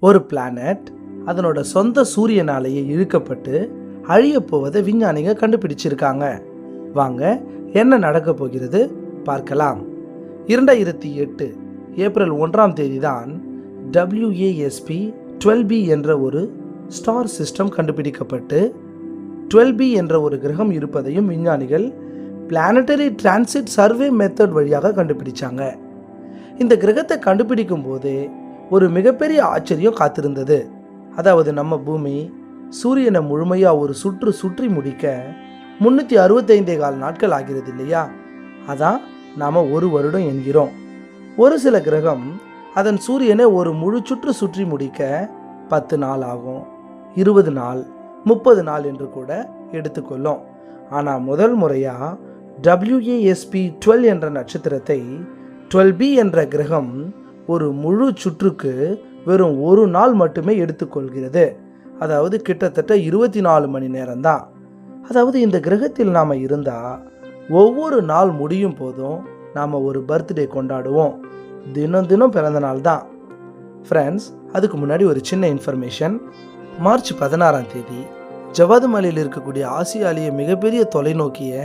ஒரு பிளானட் அதனோட சொந்த சூரியனாலேயே இழுக்கப்பட்டு அழியப்போவதை போவதை விஞ்ஞானிங்க கண்டுபிடிச்சிருக்காங்க. வாங்க என்ன நடக்க போகிறது? பார்க்கலாம். இரண்டாயிரத்தி எட்டு ஏப்ரல் ஒன்றாம் தேதி தான் டபிள்யூஏஎஸ்பி டுவெல் பி என்ற ஒரு ஸ்டார் சிஸ்டம் கண்டுபிடிக்கப்பட்டு டுவெல் பி என்ற ஒரு கிரகம் இருப்பதையும் விஞ்ஞானிகள் பிளானட்டரி டிரான்சிட் சர்வே மெத்தட் வழியாக கண்டுபிடிச்சாங்க. இந்த கிரகத்தை கண்டுபிடிக்கும் போதே ஒரு மிகப்பெரிய ஆச்சரியம் காத்திருந்தது. அதாவது நம்ம பூமி சூரியனை முழுமையாக ஒரு சுற்று சுற்றி முடிக்க முன்னூற்றி அறுபத்தைந்தே கால் நாட்கள் ஆகிறது இல்லையா? அதான் நாம் ஒரு வருடம் என்கிறோம். ஒரு சில கிரகம் அதன் சூரியனை ஒரு முழு சுற்று சுற்றி முடிக்க பத்து நாள் ஆகும் இருபது நாள் முப்பது நாள் என்று கூட எடுத்துக்கொள்ளும். ஆனால் முதல் முறையாக டபிள்யூஏஎஸ்பி டுவெல் என்ற நட்சத்திரத்தை டுவெல் பி என்ற கிரகம் ஒரு முழு சுற்றுக்கு வெறும் ஒரு நாள் மட்டுமே எடுத்துக்கொள்கிறது. அதாவது கிட்டத்தட்ட இருபத்தி நாலு மணி நேரம்தான். அதாவது இந்த கிரகத்தில் நாம் இருந்தால் ஒவ்வொரு நாள் முடியும் போதும் நாம் ஒரு பர்த்டே கொண்டாடுவோம். தினம் தினம் பிறந்த நாள் தான். ஃப்ரெண்ட்ஸ் அதுக்கு முன்னாடி ஒரு சின்ன இன்ஃபர்மேஷன் மார்ச் பதினாறாம் தேதி ஜவாது மலையில் இருக்கக்கூடிய ஆசியாலேயே மிகப்பெரிய தொலைநோக்கியை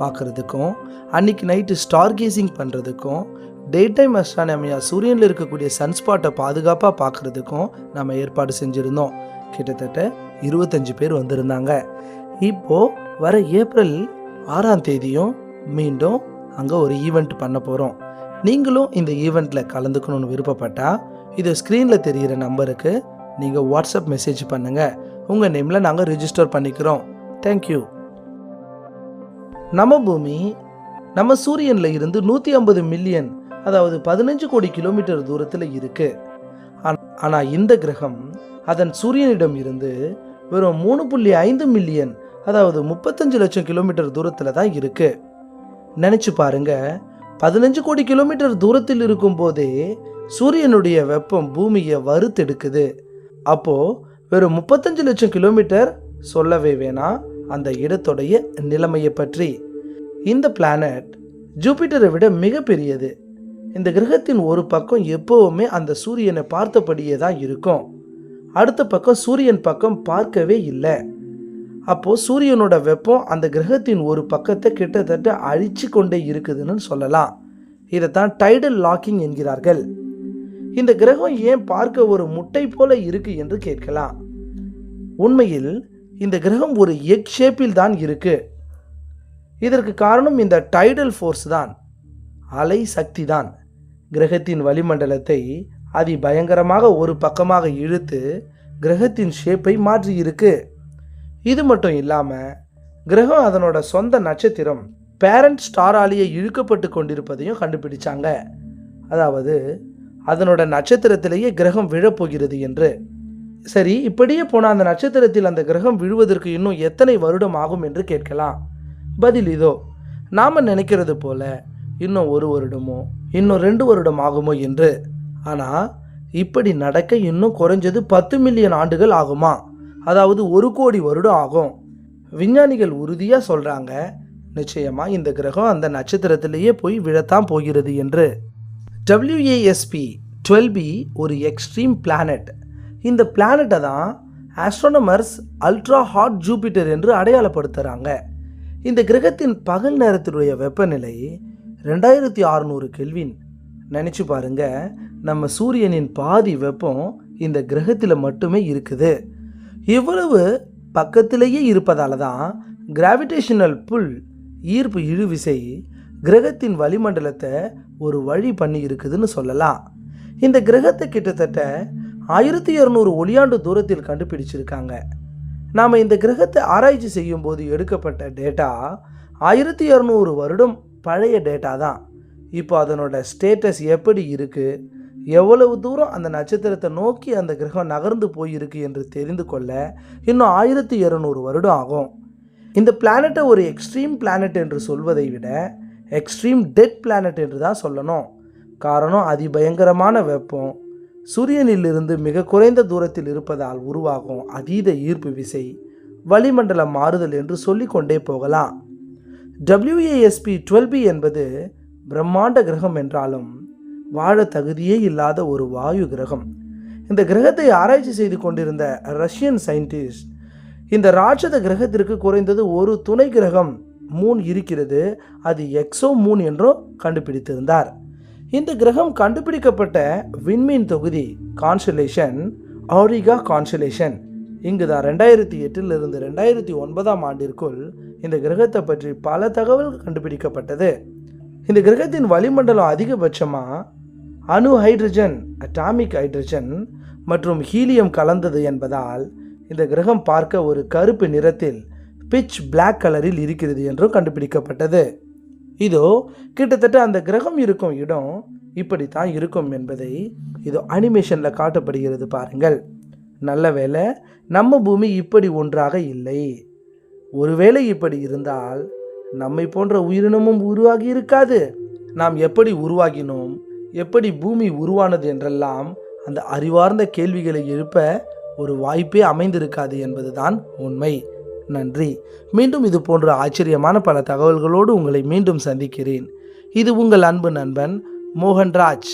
பார்க்குறதுக்கும் அன்னைக்கு நைட்டு ஸ்டார் கேசிங் பண்ணுறதுக்கும் டே டைம் அஸ்ட்ரானமியா சூரியனில் இருக்கக்கூடிய சன்ஸ்பாட்டை பாதுகாப்பாக பார்க்குறதுக்கும் நம்ம ஏற்பாடு செஞ்சுருந்தோம். கிட்டத்தட்ட இருபத்தஞ்சு பேர் வந்திருந்தாங்க. இப்போது வர ஏப்ரல் ஆறாம் தேதியும் மீண்டும் அங்கே ஒரு ஈவெண்ட் பண்ண போகிறோம் நீங்களும் இந்த ஈவெண்ட்டில் கலந்துக்கணும்னு விருப்பப்பட்டால் இது ஸ்க்ரீனில் தெரிகிற நம்பருக்கு நீங்கள் வாட்ஸ்அப் மெசேஜ் பண்ணுங்கள் உங்கள் நேமில் நாங்கள் ரிஜிஸ்டர் பண்ணிக்கிறோம். தேங்க்யூ நம்ம பூமி நம்ம சூரியனில் இருந்து நூற்றி ஐம்பது மில்லியன் அதாவது பதினஞ்சு கோடி கிலோமீட்டர் தூரத்தில் இருக்கு. ஆனால் இந்த கிரகம் அதன் சூரியனிடம் இருந்து வெறும் மூணு புள்ளி ஐந்து மில்லியன் அதாவது முப்பத்தஞ்சு லட்சம் கிலோமீட்டர் தூரத்தில் தான் இருக்கு. நினச்சி பாருங்க பதினஞ்சு கோடி கிலோமீட்டர் தூரத்தில் இருக்கும் போதே சூரியனுடைய வெப்பம் பூமியை வறுத்தெடுக்குது. அப்போ வெறும் முப்பத்தஞ்சு லட்சம் கிலோமீட்டர் சொல்லவே வேணாம் அந்த இடத்துடைய நிலைமையை பற்றி. இந்த பிளானட் ஜூபிட்டரை விட மிகப்பெரியது இந்த கிரகத்தின் ஒரு பக்கம் எப்போவுமே அந்த சூரியனை பார்த்தபடியே தான் இருக்கும். அடுத்த பக்கம் சூரியன் பக்கம் பார்க்கவே இல்லை. அப்போது சூரியனோட வெப்பம் அந்த கிரகத்தின் ஒரு பக்கத்தை கிட்டத்தட்ட அழிச்சு கொண்டே இருக்குதுன்னு சொல்லலாம். இதைத்தான் டைடல் லாக்கிங் என்கிறார்கள். இந்த கிரகம் ஏன் பார்க்க ஒரு முட்டை போல இருக்கு என்று கேட்கலாம். உண்மையில் இந்த கிரகம் ஒரு எக் ஷேப்பில் தான் இருக்கு. இதற்கு காரணம் இந்த டைடல் ஃபோர்ஸ் தான். அலை சக்தி தான். கிரகத்தின் வளிமண்டலத்தை அதி பயங்கரமாக ஒரு பக்கமாக இழுத்து கிரகத்தின் ஷேப்பை மாற்றி இருக்கு இது மட்டும் இல்லாமல் கிரகம் அதனோட சொந்த நட்சத்திரம் பேரண்ட் ஸ்டாராலேயே இழுக்கப்பட்டு கொண்டிருப்பதையும் கண்டுபிடிச்சாங்க. அதாவது அதனோட நட்சத்திரத்திலேயே கிரகம் விழப்போகிறது என்று. சரி இப்படியே போன அந்த நட்சத்திரத்தில் அந்த கிரகம் விழுவதற்கு இன்னும் எத்தனை வருடம் ஆகும் என்று கேட்கலாம். பதில் இதோ நாம் நினைக்கிறது போல இன்னும் ஒரு வருடமோ இன்னும் ரெண்டு வருடம் ஆகுமோ என்று. ஆனால் இப்படி நடக்க இன்னும் குறைஞ்சது பத்து மில்லியன் ஆண்டுகள் ஆகுமா? அதாவது ஒரு கோடி வருடம் ஆகும். விஞ்ஞானிகள் உறுதியாக சொல்கிறாங்க நிச்சயமாக இந்த கிரகம் அந்த நட்சத்திரத்திலேயே போய் விழத்தான் போகிறது என்று. டபிள்யூஏஎஸ்பி டுவெல் பி ஒரு எக்ஸ்ட்ரீம் பிளானட் இந்த பிளானட்டை தான் ஆஸ்ட்ரோனமர்ஸ் அல்ட்ரா ஹாட் ஜூபிட்டர் என்று அடையாளப்படுத்துகிறாங்க இந்த கிரகத்தின் பகல் நேரத்தினுடைய வெப்பநிலை ரெண்டாயிரத்தி அறநூறு கெல்வின் நினச்சி பாருங்க. நம்ம சூரியனின் பாதி வெப்பம் இந்த கிரகத்தில் மட்டுமே இருக்குது. இவ்வளவு பக்கத்திலேயே இருப்பதால தான் கிராவிடேஷனல் புல் ஈர்ப்பு இழுவிசை கிரகத்தின் வளிமண்டலத்தை ஒரு வழி பண்ணி இருக்குதுன்னு சொல்லலாம். இந்த கிரகத்தை கிட்டத்தட்ட ஆயிரத்தி இரநூறு ஒளியாண்டு தூரத்தில் கண்டுபிடிச்சிருக்காங்க. நாம் இந்த கிரகத்தை ஆராய்ச்சி செய்யும்போது எடுக்கப்பட்ட டேட்டா ஆயிரத்தி இரநூறு வருடம் பழைய டேட்டா தான். இப்போ அதனோட ஸ்டேட்டஸ் எப்படி இருக்குது எவ்வளவு தூரம் அந்த நட்சத்திரத்தை நோக்கி அந்த கிரகம் நகர்ந்து போயிருக்கு என்று தெரிந்து கொள்ள இன்னும் ஆயிரத்தி இரநூறு வருடம் ஆகும். இந்த பிளானட்டை ஒரு எக்ஸ்ட்ரீம் பிளானட் என்று சொல்வதை விட எக்ஸ்ட்ரீம் டெட் பிளானட் என்று தான் சொல்லணும். காரணம் அதிபயங்கரமான வெப்பம். சூரியனிலிருந்து மிக குறைந்த தூரத்தில் இருப்பதால் உருவாகும் அதீத ஈர்ப்பு விசை. வளிமண்டல மாறுதல் என்று சொல்லிக்கொண்டே போகலாம். டபிள்யூஏஎஸ்பி டுவெல் பி என்பது பிரம்மாண்ட கிரகம் என்றாலும் வாழ தகுதியே இல்லாத ஒரு வாயு கிரகம். இந்த கிரகத்தை ஆராய்ச்சி செய்து கொண்டிருந்த ரஷ்யன் சயின்டிஸ்ட் இந்த ராட்சத கிரகத்திற்கு குறைந்தது ஒரு துணை கிரகம் மூன் இருக்கிறது அது எக்ஸோ மூன் என்றும் கண்டுபிடித்திருந்தார். இந்த கிரகம் கண்டுபிடிக்கப்பட்ட விண்மீன் தொகுதி கான்சலேஷன் ஆரிகா கான்சலேஷன் இங்கு தான் ரெண்டாயிரத்தி எட்டிலிருந்து ரெண்டாயிரத்தி ஒன்பதாம் ஆண்டிற்குள் இந்த கிரகத்தை பற்றி பல தகவல்கள் கண்டுபிடிக்கப்பட்டது. இந்த கிரகத்தின் வளிமண்டலம் அதிகபட்சமாக அணு ஹைட்ரஜன் அட்டாமிக் ஹைட்ரஜன் மற்றும் ஹீலியம் கலந்தது என்பதால் இந்த கிரகம் பார்க்க ஒரு கருப்பு நிறத்தில் பிட்ச் பிளாக் கலரில் இருக்கிறது என்றும் கண்டுபிடிக்கப்பட்டது. இதோ கிட்டத்தட்ட அந்த கிரகம் இருக்கும் இடம் இப்படித்தான் இருக்கும் என்பதை இதோ அனிமேஷனில் காட்டப்படுகிறது பாருங்கள். நல்ல வேளை நம்ம பூமி இப்படி ஒன்றாக இல்லை. ஒருவேளை இப்படி இருந்தால் நம்மை போன்ற உயிரினமும் உருவாகி இருக்காது. நாம் எப்படி உருவாகினோம்? எப்படி பூமி உருவானது என்றெல்லாம் அந்த அறிவார்ந்த கேள்விகளை எழுப்ப ஒரு வாய்ப்பே அமைந்திருக்காது என்பதுதான் உண்மை. நன்றி. மீண்டும் இது போன்ற ஆச்சரியமான பல தகவல்களோடு உங்களை மீண்டும் சந்திக்கிறேன். இது உங்கள் அன்பு நண்பன் மோகன்ராஜ்.